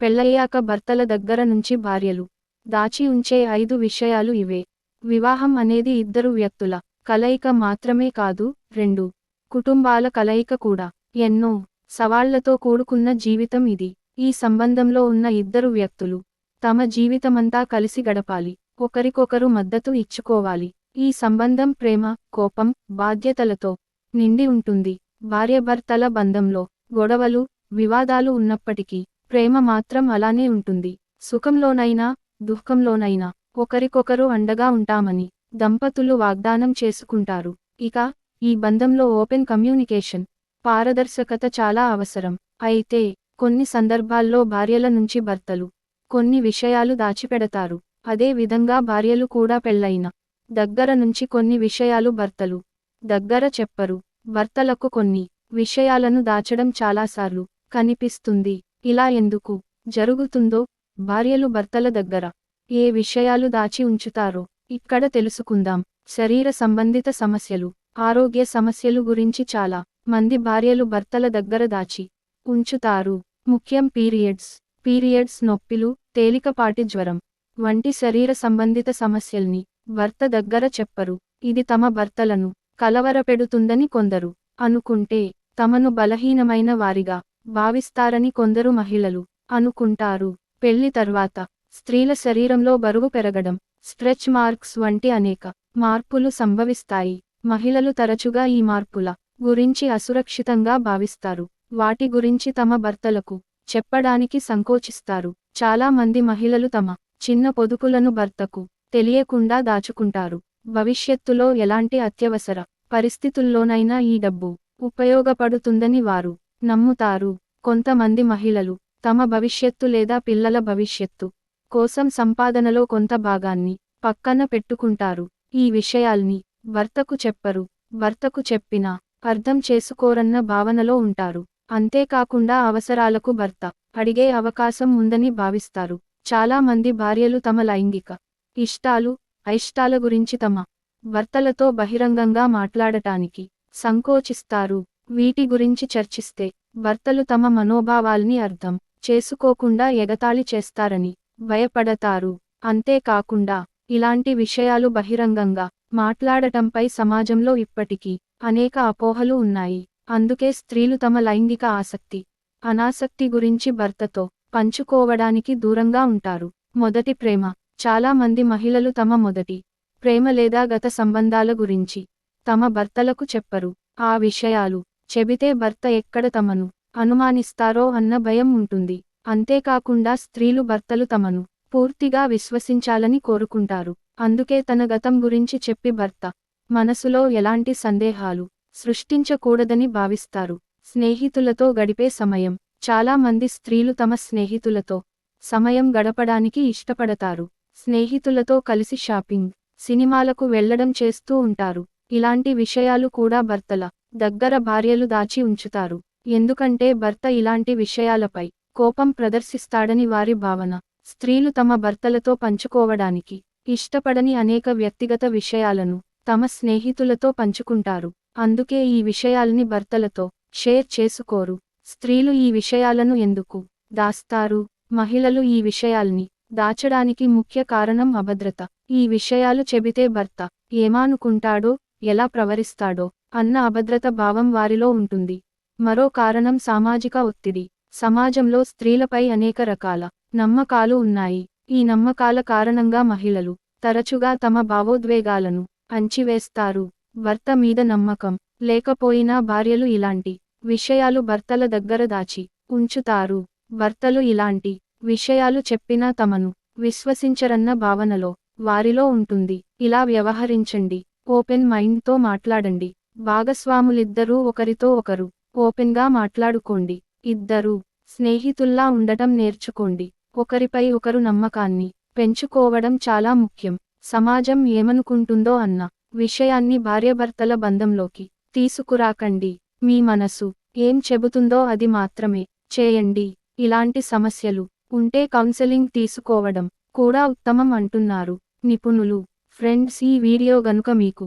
పెళ్ళయ్యాక భర్తల దగ్గర నుంచి భార్యలు. దాచి ఉంచే ఐదు విషయాలు ఇవే. వివాహం అనేది ఇద్దరు వ్యక్తుల కలయిక మాత్రమే కాదు రెండు. కుటుంబాల కలయిక కూడా. ఎన్నో సవాళ్ళతో కూడుకున్న జీవితం ఇది. ఈ సంబంధంలో ఉన్న ఇద్దరు వ్యక్తులు తమ జీవితమంతా కలిసి గడపాలి. ఒకరికొకరు మద్దతు ఇచ్చుకోవాలి. ఈ సంబంధం ప్రేమ కోపం బాధ్యతలతో నిండి ఉంటుంది. భార్యభర్తల బంధంలో గొడవలు వివాదాలు ఉన్నప్పటికీ ప్రేమ మాత్రం అలానే ఉంటుంది. సుఖంలోనైనా దుఃఖంలోనైనా ఒకరికొకరు అండగా ఉంటామని దంపతులు వాగ్దానం చేసుకుంటారు. ఇక ఈ బంధంలో ఓపెన్ కమ్యూనికేషన్ పారదర్శకత చాలా అవసరం. అయితే కొన్ని సందర్భాల్లో భార్యల నుంచి భర్తలు కొన్ని విషయాలు దాచిపెడతారు. అదే విధంగా భార్యలు కూడా పెళ్ళైన దగ్గర నుంచి కొన్ని విషయాలు భర్తలు దగ్గర చెప్పరు. భర్తలకు కొన్ని విషయాలను దాచడం చాలాసార్లు కనిపిస్తుంది. ఇలా ఎందుకు జరుగుతుందో భార్యలు భర్తల దగ్గర ఏ విషయాలు దాచి ఉంచుతారో ఇక్కడ తెలుసుకుందాం. శరీర సంబంధిత సమస్యలు ఆరోగ్య సమస్యలు గురించి చాలా మంది భార్యలు భర్తల దగ్గర దాచి ఉంచుతారు. ముఖ్యం పీరియడ్స్ పీరియడ్స్ నొప్పిలు తేలికపాటి జ్వరం వంటి శరీర సంబంధిత సమస్యల్ని భర్త దగ్గర చెప్పరు. ఇది తమ భర్తలను కలవరపెడుతుందని కొందరు అనుకుంటే తమను బలహీనమైన వారిగా భావిస్తారని కొందరు మహిళలు అనుకుంటారు. పెళ్ళి తర్వాత స్త్రీల శరీరంలో బరువు పెరగడం స్ట్రెచ్ మార్క్స్ వంటి అనేక మార్పులు సంభవిస్తాయి. మహిళలు తరచుగా ఈ మార్పుల గురించి అసురక్షితంగా భావిస్తారు. వాటి గురించి తమ భర్తలకు చెప్పడానికి సంకోచిస్తారు. చాలా మంది మహిళలు తమ చిన్న పొదుపులను భర్తకు తెలియకుండా దాచుకుంటారు. భవిష్యత్తులో ఎలాంటి అత్యవసర పరిస్థితుల్లోనైనా ఈ డబ్బు ఉపయోగపడుతుందని వారు నమ్ముతారు. కొంతమంది మహిళలు తమ భవిష్యత్తు లేదా పిల్లల భవిష్యత్తు కోసం సంపాదనలో కొంత భాగాన్ని పక్కన పెట్టుకుంటారు. ఈ విషయాల్ని భర్తకు చెప్పరు. భర్తకు చెప్పినా అర్థం చేసుకోరన్న భావనలో ఉంటారు. అంతేకాకుండా అవసరాలకు భర్త అడిగే అవకాశం ఉందని భావిస్తారు. చాలా మంది భార్యలు తమ లైంగిక ఇష్టాలు అయిష్టాల గురించి తమ భర్తలతో బహిరంగంగా మాట్లాడటానికి సంకోచిస్తారు. వీటి గురించి చర్చిస్తే భర్తలు తమ మనోభావాల్ని అర్థం చేసుకోకుండా ఎగతాళి చేస్తారని భయపడతారు. అంతేకాకుండా ఇలాంటి విషయాలు బహిరంగంగా మాట్లాడటంపై సమాజంలో ఇప్పటికీ అనేక అపోహలు ఉన్నాయి. అందుకే స్త్రీలు తమ లైంగిక ఆసక్తి అనాసక్తి గురించి భర్తతో పంచుకోవడానికి దూరంగా ఉంటారు. మొదటి ప్రేమ. చాలా మంది మహిళలు తమ మొదటి ప్రేమ లేదా గత సంబంధాల గురించి తమ భర్తలకు చెప్పరు. ఆ విషయాలు చెబితే భర్త ఎక్కడ తమను అనుమానిస్తారో అన్న భయం ఉంటుంది. అంతేకాకుండా స్త్రీలు భర్తలు తమను పూర్తిగా విశ్వసించాలని కోరుకుంటారు. అందుకే తన గతం గురించి చెప్పి భర్త మనసులో ఎలాంటి సందేహాలు సృష్టించకూడదని భావిస్తారు. స్నేహితులతో గడిపే సమయం. చాలా మంది స్త్రీలు తమ స్నేహితులతో సమయం గడపడానికి ఇష్టపడతారు. స్నేహితులతో కలిసి షాపింగ్ సినిమాలకు వెళ్ళడం చేస్తూ ఉంటారు. ఇలాంటి విషయాలు కూడా భర్తల దగ్గర భార్యలు దాచి ఉంచుతారు. ఎందుకంటే భర్త ఇలాంటి విషయాలపై కోపం ప్రదర్శిస్తాడని వారి భావన. స్త్రీలు తమ భర్తలతో పంచుకోవడానికి ఇష్టపడని అనేక వ్యక్తిగత విషయాలను తమ స్నేహితులతో పంచుకుంటారు. అందుకే ఈ విషయాల్ని భర్తలతో షేర్ చేసుకోరు. స్త్రీలు ఈ విషయాలను ఎందుకు దాస్తారు? మహిళలు ఈ విషయాల్ని దాచడానికి ముఖ్య కారణం అభద్రత. ఈ విషయాలు చెబితే భర్త ఏమానుకుంటాడో ఎలా ప్రవరిస్తాడో అన్న అభద్రత భావం వారిలో ఉంటుంది. మరో కారణం సామాజిక ఒత్తిడి. సమాజంలో స్త్రీలపై అనేక రకాల నమ్మకాలు ఉన్నాయి. ఈ నమ్మకాల కారణంగా మహిళలు తరచుగా తమ భావోద్వేగాలను అంచివేస్తారు భర్త మీద నమ్మకం లేకపోయినా భార్యలు ఇలాంటి విషయాలు భర్తల దగ్గర దాచి ఉంచుతారు. భర్తలు ఇలాంటి విషయాలు చెప్పినా తమను విశ్వసించరన్న భావనలో వారిలో ఉంటుంది. ఇలా వ్యవహరించండి. ఓపెన్ మైండ్తో మాట్లాడండి. భాగస్వాములిద్దరూ ఒకరితో ఒకరు ఓపెన్గా మాట్లాడుకోండి. ఇద్దరూ స్నేహితుల్లా ఉండటం నేర్చుకోండి. ఒకరిపై ఒకరు నమ్మకాన్ని పెంచుకోవడం చాలా ముఖ్యం. సమాజం ఏమనుకుంటుందో అన్న విషయాన్ని భార్యాభర్తల బంధంలోకి తీసుకురాకండి. మీ మనసు ఏం చెబుతుందో అది మాత్రమే చేయండి. ఇలాంటి సమస్యలు ఉంటే కౌన్సెలింగ్ తీసుకోవడం కూడా ఉత్తమం అంటున్నారు. నిపుణులు ఫ్రెండ్స్ ఈ వీడియో గనుక మీకు